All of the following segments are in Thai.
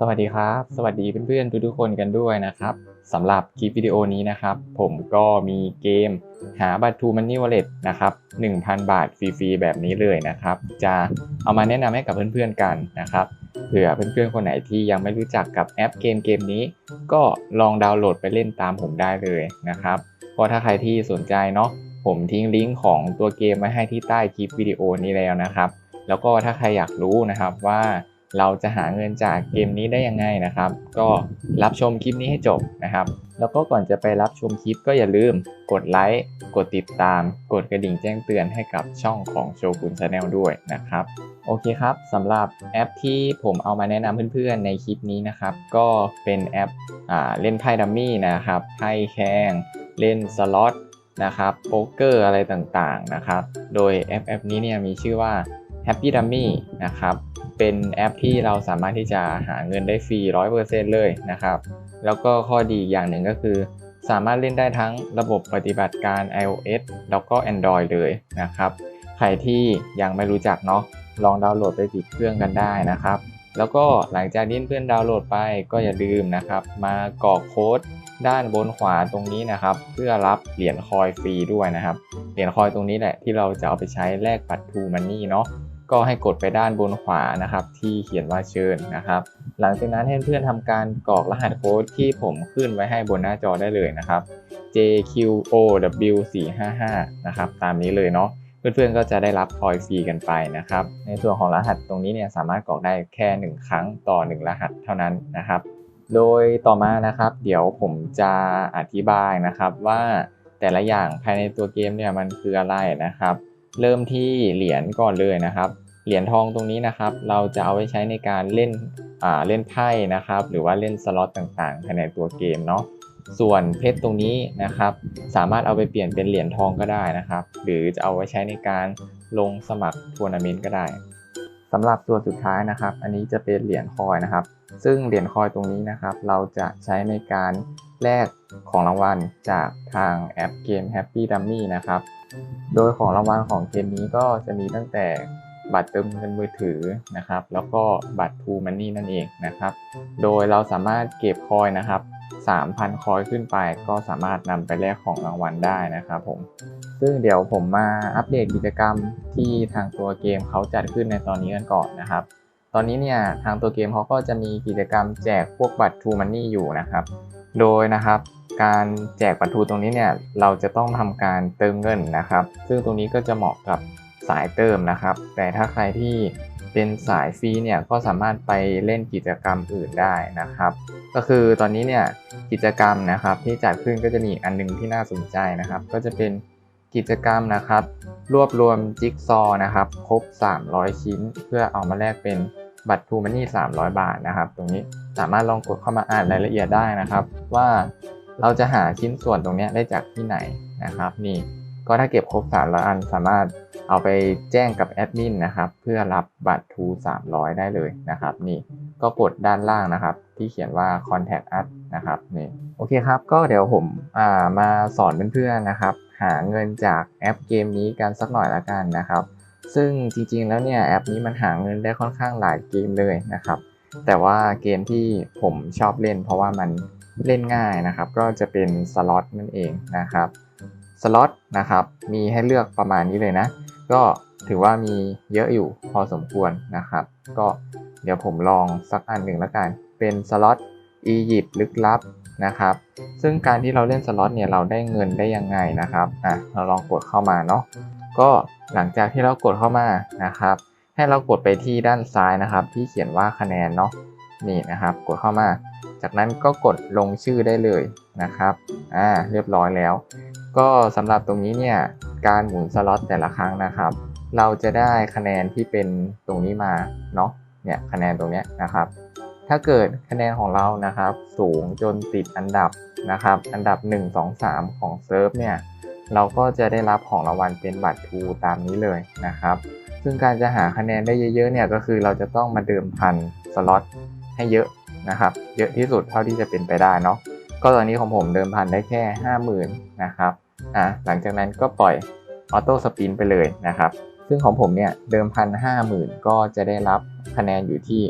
สวัสดีครับ สวัสดีเพื่อนๆทุกๆคนกันด้วยนะครับสำหรับคลิปวิดีโอนี้นะครับ ผมก็มีเกมหาบัตรทูมันนี่วอลเล็ตนะครับ1,000 บาทฟรีๆแบบนี้เลยนะครับ จะเอามาแนะนำให้กับเพื่อนๆกันนะครับเผื่อเพื่อนๆคนไหนที่ยังไม่รู้จักกับแอปเกมเกมนี้ ก็ลองดาวน์โหลดไปเล่นตามผมได้เลยนะครับเพราะถ้าใครที่สนใจเนาะผมทิ้งลิงก์ของตัวเกมไว้ให้ที่ใต้คลิปวิดีโอนี้แล้วนะครับ แล้วก็ถ้าใครอยากรู้นะครับว่า เราจะหาเงินจากเกมนี้ได้ยังไงนะครับ ก็รับชมคลิปนี้ให้จบนะครับ แล้วก็ก่อนจะไปรับชมคลิปก็อย่าลืมกดไลค์กดติดตาม กดกระดิ่งแจ้งเตือนให้กับช่องของโชกุนชาแนลด้วยนะครับ โอเคครับสำหรับแอปที่ผมเอามาแนะนำเพื่อนๆในคลิปนี้นะครับ ก็เป็นแอปอเล่นไพ่ดัมมี่นะครับไพ่แข่งเล่นสล็อตนะครับโป๊กเกอร์อะไรต่างๆนะครับ โดยแอปแอปนี้เนี่ยมีชื่อว่า Happy Dummy นะครับ เป็นแอปที่เราสามารถที่จะหาเงินได้ฟรี 100%เลยนะครับ แล้วก็ข้อดีอีกอย่างหนึ่งก็คือ สามารถเล่นได้ทั้งระบบปฏิบัติการ iOS แล้วก็ Android เลยนะครับ ใครที่ยังไม่รู้จักเนาะลองดาวน์โหลดไปติดเครื่องกันได้นะครับ แล้วก็หลังจากที่เพื่อนดาวน์โหลดไปก็อย่าลืมนะครับ มากรอกโค้ดด้านบนขวาตรงนี้นะครับ เพื่อรับเหรียญคอยฟรีด้วยนะครับ เหรียญคอยตรงนี้แหละที่เราจะเอาไปใช้แลกบัตรทูมันนี่เนาะ ก็ให้กดไปด้านบนขวานะครับ ที่เขียนว่าเชิญนะครับ หลังจากนั้นให้เพื่อนทำการกรอกรหัสโค้ดที่ผมขึ้นไว้ให้บนหน้าจอได้เลยนะครับ JQOW455 นะครับ ตามนี้เลยเนาะเพื่อนๆก็จะได้รับคอยฟรีกันไปนะครับ ในส่วนของรหัสตรงนี้เนี่ยสามารถกรอกได้แค่ 1 ครั้งต่อ 1 รหัสเท่านั้นนะครับ โดยต่อมานะครับ เดี๋ยวผมจะอธิบายนะครับว่าแต่ละอย่างภายในตัวเกมเนี่ยมันคืออะไรนะครับ เริ่มที่เหรียญก่อนเลยนะครับ เหรียญทองตรงนี้นะครับ เราจะเอาไว้ใช้ในการเล่นอ่าเล่นไพ่นะครับ หรือว่าเล่นสล็อตต่างๆภายในตัวเกมเนาะส่วนเพชรตรงนี้นะครับ สามารถเอาไปเปลี่ยนเป็นเหรียญทองก็ได้นะครับ หรือจะเอาไว้ใช้ในการลงสมัครทัวร์นาเมนต์ก็ได้สำหรับตัวสุดท้ายนะครับ อันนี้จะเป็นเหรียญคอยนะครับ ซึ่งเหรียญคอยตรงนี้นะครับ เราจะใช้ในการ แลกของรางวัลจากทางแอปเกม Happy Dummy นะครับ โดยของรางวัลของเกมนี้ก็จะมีตั้งแต่บัตรเติมเงินมือถือนะครับ แล้วก็บัตร True Money นั่นเองนะครับ โดยเราสามารถเก็บคอยนะครับ 3,000 คอยขึ้นไป ก็สามารถนำไปแลกของรางวัลได้นะครับผม ซึ่งเดี๋ยวผมมาอัปเดตกิจกรรมที่ทางตัวเกมเขาจัดขึ้นในตอนนี้กันก่อนนะครับ ตอนนี้เนี่ยทางตัวเกมเขาก็จะมีกิจกรรมแจกพวกบัตร True Money อยู่นะครับ โดยนะครับการแจกบัตรทูตรงนี้เนี่ยเราจะต้องทำการเติมเงินนะครับ ซึ่งตรงนี้ก็จะเหมาะกับสายเติมนะครับ แต่ถ้าใครที่เป็นสายฟรีเนี่ยก็สามารถไปเล่นกิจกรรมอื่นได้นะครับ ก็คือตอนนี้เนี่ยกิจกรรมนะครับที่จัดขึ้นก็จะมีอีกอันหนึงที่น่าสนใจนะครับ ก็จะเป็นกิจกรรมนะครับ รวบรวมจิ๊กซอว์นะครับครบ 300 ชิ้น เพื่อเอามาแลกเป็น บัตรทูมันนี่300 บาทนะครับ ตรงนี้สามารถลองกดเข้ามาอ่านรายละเอียดได้นะครับ ว่าเราจะหาชิ้นส่วนตรงนี้ได้จากที่ไหนนะครับ นี่ก็ถ้าเก็บครบ300อันสามารถเอาไปแจ้งกับแอดมินนะครับ เพื่อรับบัตรทู300 ได้เลยนะครับ นี่ก็กดด้านล่างนะครับ ที่เขียนว่า contact us นะครับนี่โอเคครับ ก็เดี๋ยวผมอ่ามาสอนเพื่อนๆนะครับ หาเงินจากแอปเกมนี้กันสักหน่อยละกันนะครับ ซึ่งจริงๆแล้วเนี่ยแอปนี้มันหาเงินได้ค่อนข้างหลายเกมเลยนะครับ แต่ว่าเกมที่ผมชอบเล่น เพราะว่ามันเล่นง่ายนะครับ ก็จะเป็นสล็อตนั่นเองนะครับสล็อตนะครับมีให้เลือกประมาณนี้เลยนะ ก็ถือว่ามีเยอะอยู่พอสมควรนะครับ ก็เดี๋ยวผมลองสักอันหนึ่งแล้วกัน เป็นสล็อตอียิปต์ลึกลับนะครับ ซึ่งการที่เราเล่นสล็อตเนี่ยเราได้เงินได้ยังไงนะครับ อะ เราลองกดเข้ามาเนาะ ก็ หลังจากที่เรากดเข้ามานะครับ ให้เรากดไปที่ด้านซ้ายนะครับ ที่เขียนว่าคะแนนเนาะนี่นะครับ กดเข้ามา จากนั้นก็กดลงชื่อได้เลยนะครับอ่าเรียบร้อยแล้ว ก็สำหรับตรงนี้เนี่ยการหมุนสล็อตแต่ละครั้งนะครับ เราจะได้คะแนนที่เป็นตรงนี้มาเนาะเนี่ยคะแนนตรงเนี้ยนะครับ ถ้าเกิดคะแนนของเรานะครับ สูงจนติดอันดับนะครับ อันดับ 1 2 3 ของเซิร์ฟเนี่ย เราก็จะได้รับของรางวัลเป็นบัตรทูตามนี้เลยนะครับ ซึ่งการจะหาคะแนนได้เยอะๆเนี่ยก็คือเราจะต้องมาเดิมพันสล็อตให้เยอะนะครับ เยอะที่สุดเท่าที่จะเป็นไปได้เนาะก็ตอนนี้ของผมเดิมพันได้แค่ 50,000 นะครับอะหลังจากนั้นก็ปล่อยออโต้สปินไปเลยนะครับ ซึ่งของผมเนี่ยเดิมพันห้าหมื่นก็จะได้รับคะแนนอยู่ที่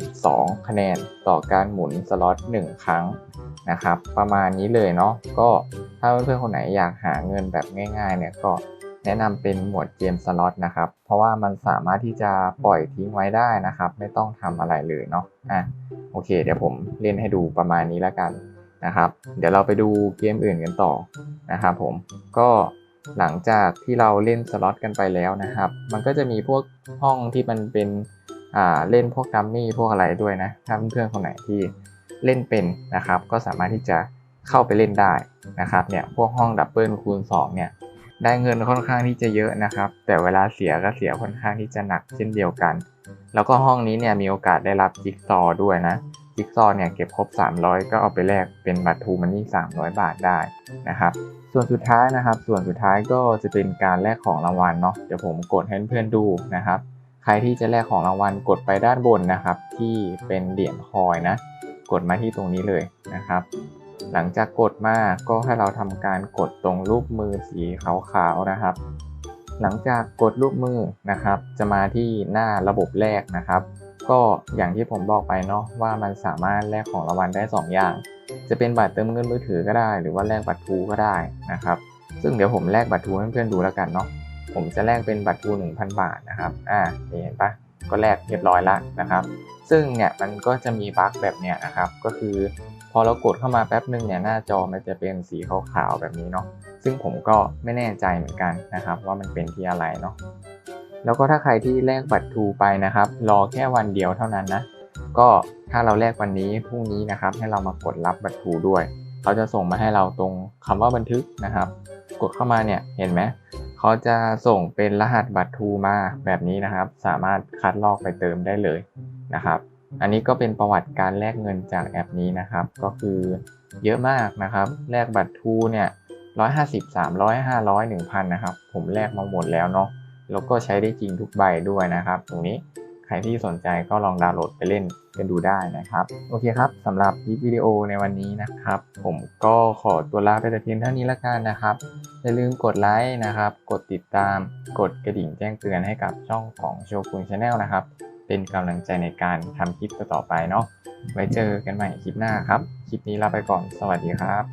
12 คะแนนต่อการหมุนสล็อต1ครั้งนะครับ ประมาณนี้เลยเนาะก็ถ้าเพื่อนๆคนไหนอยากหาเงินแบบง่ายๆเนี่ยก็แนะนำเป็นหมวดเกมสล็อตนะครับ เพราะว่ามันสามารถที่จะปล่อยทิ้งไว้ได้นะครับ ไม่ต้องทำอะไรเลยเนาะอะโอเค เดี๋ยวผมเล่นให้ดูประมาณนี้แล้วกันนะครับ เดี๋ยวเราไปดูเกมอื่นกันต่อนะครับผมก็ หลังจากที่เราเล่นสล็อตกันไปแล้วนะครับ มันก็จะมีพวกห้องที่มันเป็นอ่าเล่นพวกดัมมี่พวกอะไรด้วยนะ ถ้าเพื่อนๆคนไหนที่เล่นเป็นนะครับ ก็สามารถที่จะเข้าไปเล่นได้นะครับเนี่ยพวกห้องดับเบิลคูณ2เนี่ยได้เงินค่อนข้างที่จะเยอะนะครับ แต่เวลาเสียก็เสียค่อนข้างที่จะหนักเช่นเดียวกัน แล้วก็ห้องนี้เนี่ยมีโอกาสได้รับจิ๊กซอด้วยนะจิ๊กซอเนี่ยเก็บครบ 300 ก็เอาไปแลกเป็นบัตรทูมันนี่300 บาทได้นะครับ ส่วนสุดท้ายนะครับ ส่วนสุดท้ายก็จะเป็นการแลกของรางวัลเนาะเดี๋ยวผมกดให้เพื่อนดูนะครับ ใครที่จะแลกของรางวัลกดไปด้านบนนะครับ ที่เป็นเหรียญคอยนะ กดมาที่ตรงนี้เลยนะครับ หลังจากกดมาก็ให้เราทำการกดตรงรูปมือสีขาวๆนะครับ หลังจากกดรูปมือนะครับ จะมาที่หน้าระบบแรกนะครับ ก็อย่างที่ผมบอกไปเนาะว่ามันสามารถแลกของรางวัลได้ 2 อย่าง จะเป็นบัตรเติมเงินมือถือก็ได้ หรือว่าแลกบัตรทูก็ได้นะครับ ซึ่งเดี๋ยวผมแลกบัตรทูให้เพื่อนๆดูแล้วกันเนาะผมจะแลกเป็นบัตรทู1,000 บาทนะครับอ่าดีเห็นปะก็แลกเรียบร้อยแล้วนะครับ ซึ่งเนี่ยมันก็จะมีบั๊กแบบเนี้ยนะครับ ก็คือพอเรากดเข้ามาแป๊บนึงเนี่ยหน้าจอมันจะเป็นสีขาวๆแบบนี้เนาะซึ่งผมก็ไม่แน่ใจเหมือนกันนะครับ ว่ามันเป็นที่อะไรเนาะ แล้วก็ถ้าใครที่แลกบัตรทูไปนะครับ รอแค่วันเดียวเท่านั้นนะ ก็ถ้าเราแลกวันนี้พรุ่งนี้นะครับ ให้เรามากดรับบัตรทูด้วยเขาจะส่งมาให้เราตรงคำว่าบันทึกนะครับ กดเข้ามาเนี่ยเห็นไหมเขาจะส่งเป็นรหัสบัตรทูมาแบบนี้นะครับ สามารถคัดลอกไปเติมได้เลยนะครับ อันนี้ก็เป็นประวัติการแลกเงินจากแอปนี้นะครับ ก็คือเยอะมากนะครับ แลกบัตรทูเนี่ยร้อยห้าสิบสามร้อยห้าร้อยหนึ่งพันนะครับ ผมแลกมาหมดแล้วเนาะ แล้วก็ใช้ได้จริงทุกใบด้วยนะครับ ตรงนี้ใครที่สนใจก็ลองดาวน์โหลดไปเล่นกันดูได้นะครับ โอเคครับสำหรับคลิปวิดีโอในวันนี้นะครับ ผมก็ขอตัวลาไปแต่เพียงเท่านี้ละกันนะครับ อย่าลืมกดไลค์นะครับ กดติดตาม กดกระดิ่งแจ้งเตือนให้กับช่องของโชกุนชาแนลนะครับ เป็นกำลังใจในการทำคลิปต่อไปเนาะไว้เจอกันใหม่คลิปหน้าครับ คลิปนี้ลาไปก่อน สวัสดีครับ